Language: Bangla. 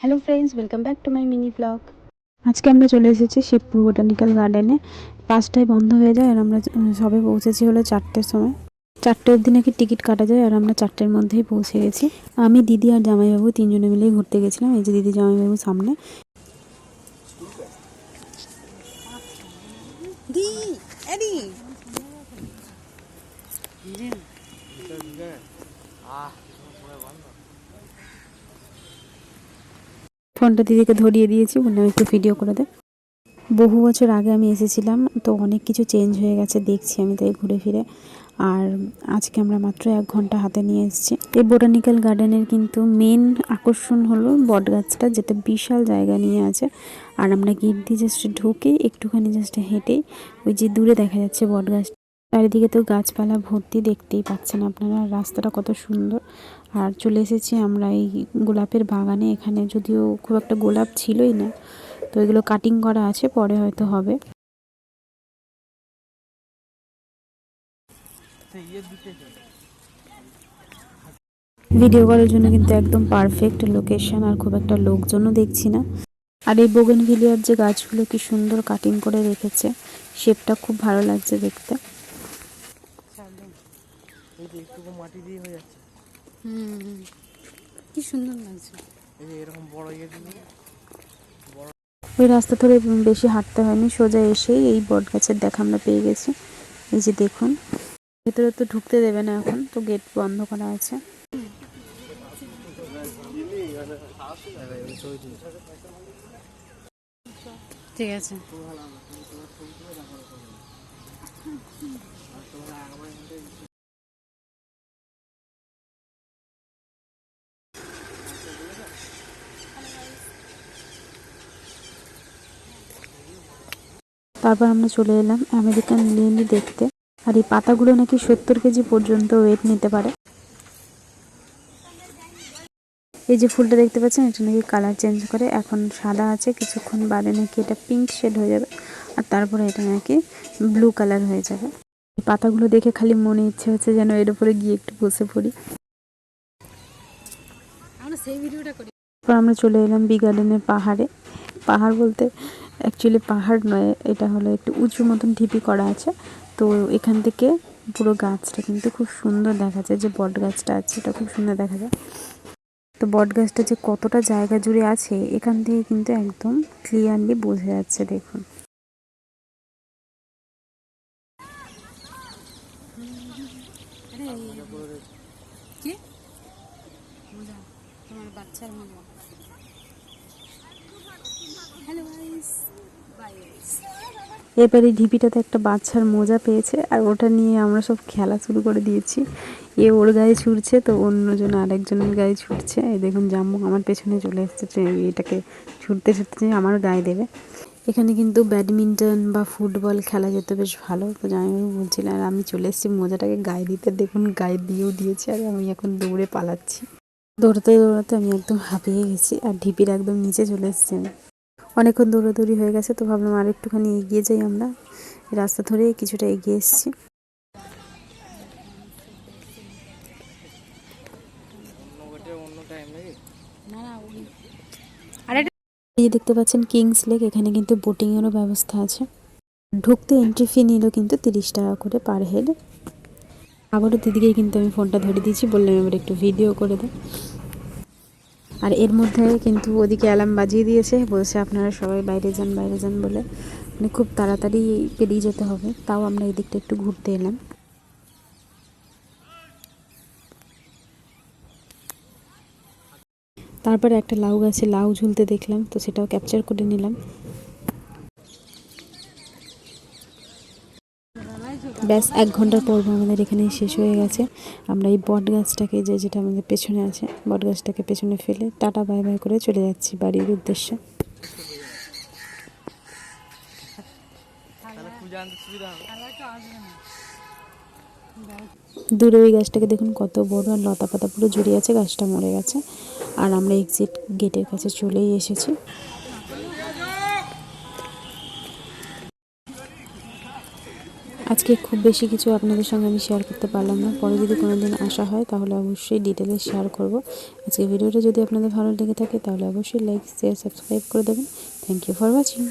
Hello friends welcome back to my mini blog আজকে আমরা চলে এসেছি শিবপুর বোটানিক্যাল গার্ডেনে পাঁচটায় বন্ধ হয়ে যায় আর আমরা সবে পৌঁছেছি হলো চারটের সময়। চারটে অবধি নাকি টিকিট কাটা যায় আর আমরা চারটের মধ্যেই পৌঁছে গেছি। আমি দিদি আর জামাইবাবু তিনজনে মিলেই ঘুরতে গেছিলাম এই যে দিদি জামাইবাবু সামনে। দি ফোনটা দিদিকে ধরিয়ে দিয়েছি, বললাম একটু ভিডিও করে দে। বহু বছর আগে আমি এসেছিলাম, তো অনেক কিছু চেঞ্জ হয়ে গেছে, দেখছি আমি তাই ঘুরে ফিরে। আর আজকে আমরা মাত্র এক ঘণ্টা হাতে নিয়ে এসেছি। এই বোটানিক্যাল গার্ডেনের কিন্তু মেন আকর্ষণ হলো বটগাছটা যেটা বিশাল জায়গা নিয়ে আছে। আর আমরা গেট দিয়ে জাস্ট ঢুকে একটুখানি জাস্ট হেঁটেই ওই যে দূরে দেখা যাচ্ছে বটগাছ চারিদিকে তো গাছপালা ভর্তি দেখতেই পাচ্ছেন আপনারা। রাস্তাটা কত সুন্দর। আর চলে এসেছি আমরা এই গোলাপের বাগানে। এখানে যদিও খুব একটা গোলাপ ছিলই না, তো এগুলো কাটিং করা আছে, পরে হয়তো হবে। ভিডিও করার জন্য কিন্তু একদম পারফেক্ট লোকেশন আর খুব একটা লোকজনও দেখছি না। আর এই বোগেনভিলিয়ার যে গাছগুলো কি সুন্দর কাটিং করে রেখেছে শেপটা খুব ভালো লাগছে দেখতে। যে মাটি দিয়ে হয়ে যাচ্ছে। হুম। কি সুন্দর লাগছে। এই যে এরকম বড় ইয়ে দিলে ওই রাস্তা ধরে বেশি হাঁটতে হয়নি সোজা এসেই এই বট গাছের দেখা আমরা পেয়ে গেছি। এই যে দেখুন ভেতরে তো ঢুকতে দেবে না এখন তো গেট বন্ধ করা আছে। ঠিক আছে। তারপর আমরা চলে এলাম আমেরিকান লিলি দেখতে। আর এই পাতাগুলো নাকি সত্তর কেজি পর্যন্ত ওয়েট নিতে পারে। এই যে ফুলটা দেখতে পাচ্ছেন এটা নাকি কালার চেঞ্জ করে এখন সাদা আছে কিছুক্ষণ বাদে নাকি এটা পিঙ্ক শেড হয়ে যাবে আর তারপরে এটা নাকি ব্লু কালার হয়ে যাবে। এই পাতাগুলো দেখে খালি মনে ইচ্ছে হচ্ছে যেন এর উপরে গিয়ে একটু বসে পড়ি। আমরা সেই ভিডিওটা করি। তারপর আমরা চলে এলাম বি গার্ডেনের পাহাড়ে। পাহাড় বলতে অ্যাকচুয়ালি পাহাড় নয়, এটা হলো একটু উঁচু মতন ঢিপি করা আছে। তো এখান থেকে পুরো গাছটা কিন্তু খুব সুন্দর দেখা যায়, যে বট গাছটা আছে এটা খুব সুন্দর দেখা যায়। তো বট গাছটা যে কতটা জায়গা জুড়ে আছে, এখান থেকে কিন্তু একদম ক্লিয়ারলি বোঝা যাচ্ছে, দেখুন। কি? তোমার বাচ্চার মজা হ্যালো গাইস বাই গাইস এবারে ঢিপিটাতে একটা বাচ্চার মোজা পেয়েছে আর ওটা নিয়ে আমরা সব খেলা শুরু করে দিয়েছি। এ ওর গায়ে ছুটছে তো অন্যজন আরেকজনের গায়ে ছুটছে। এই দেখুন জাম্বু আমার পেছনে চলে এসেছে এটাকে ছুটতে ছুটতে আমার গায়ে দেবে। এখানে কিন্তু ব্যাডমিন্টন বা ফুটবল খেলা যেত বেশ ভালো। তো জামাইবাবু বলছিলেন আর আমি চলে এসেছি মোজাটাকে গায়ে দিতে। দেখুন গায়ে দিয়েও দিয়েছি আর আমি এখন দৌড়ে পালাচ্ছি। দৌড়াতে দৌড়াতে আমি একদম হাঁপিয়ে গেছি আর ঢিপির একদম নিচে চলে এসেছি। আমি অনেকক্ষণ দৌড়াদৌড়ি হয়ে গেছে, তো ভাবলাম আর একটুখানি এগিয়ে যাই আমরা। রাস্তা ধরে কিছুটা এগিয়ে এসেছি। এই দেখতে পাচ্ছেন কিংস লেক এখানে কিন্তু বোটিংয়েরও ব্যবস্থা আছে। ঢুকতে এন্ট্রি ফি নিল কিন্তু তিরিশ টাকা করে পার হেড আবারও দিদিকে কিন্তু আমি ফোনটা ধরে দিয়েছি, বললাম এবার একটু ভিডিও করে দে আর এর মধ্যে কিন্তু ওদিকে অ্যালার্ম বাজিয়ে দিয়েছে, বলছে আপনারা সবাই বাইরে যান বাইরে যান বলে। মানে খুব তাড়াতাড়ি পেরিয়ে যেতে হবে, তাও আমরা এদিকটা একটু ঘুরতে এলাম। তারপরে একটা লাউ গাছে লাউ ঝুলতে দেখলাম, তো সেটাও ক্যাপচার করে নিলাম। ব্যাস, এক ঘণ্টার পর্ব আমাদের এখানে শেষ হয়ে গেছে। আমরা এই বট গাছটাকে যে যেটা আমাদের পেছনে আছে, বট গাছটাকে পেছনে ফেলে টাটা, বাই বাই করে চলে যাচ্ছি বাড়ির উদ্দেশ্যে। দূরে ওই গাছটাকে দেখুন, কত বড় আর লতা পাতা পুরো জড়িয়ে আছে, গাছটা মরে গেছে। আর আমরা এক্সিট গেটের কাছে চলেই এসেছি। আজকে খুব বেশি কিছু আপনাদের সঙ্গে আমি শেয়ার করতে পারলাম না। পরে যদি কোনো দিন আসা হয়, তাহলে অবশ্যই ডিটেলে শেয়ার করব। আজকে ভিডিওটা যদি আপনাদের ভালো লেগে থাকে, তাহলে অবশ্যই লাইক শেয়ার সাবস্ক্রাইব করে দেবেন। Thank you for watching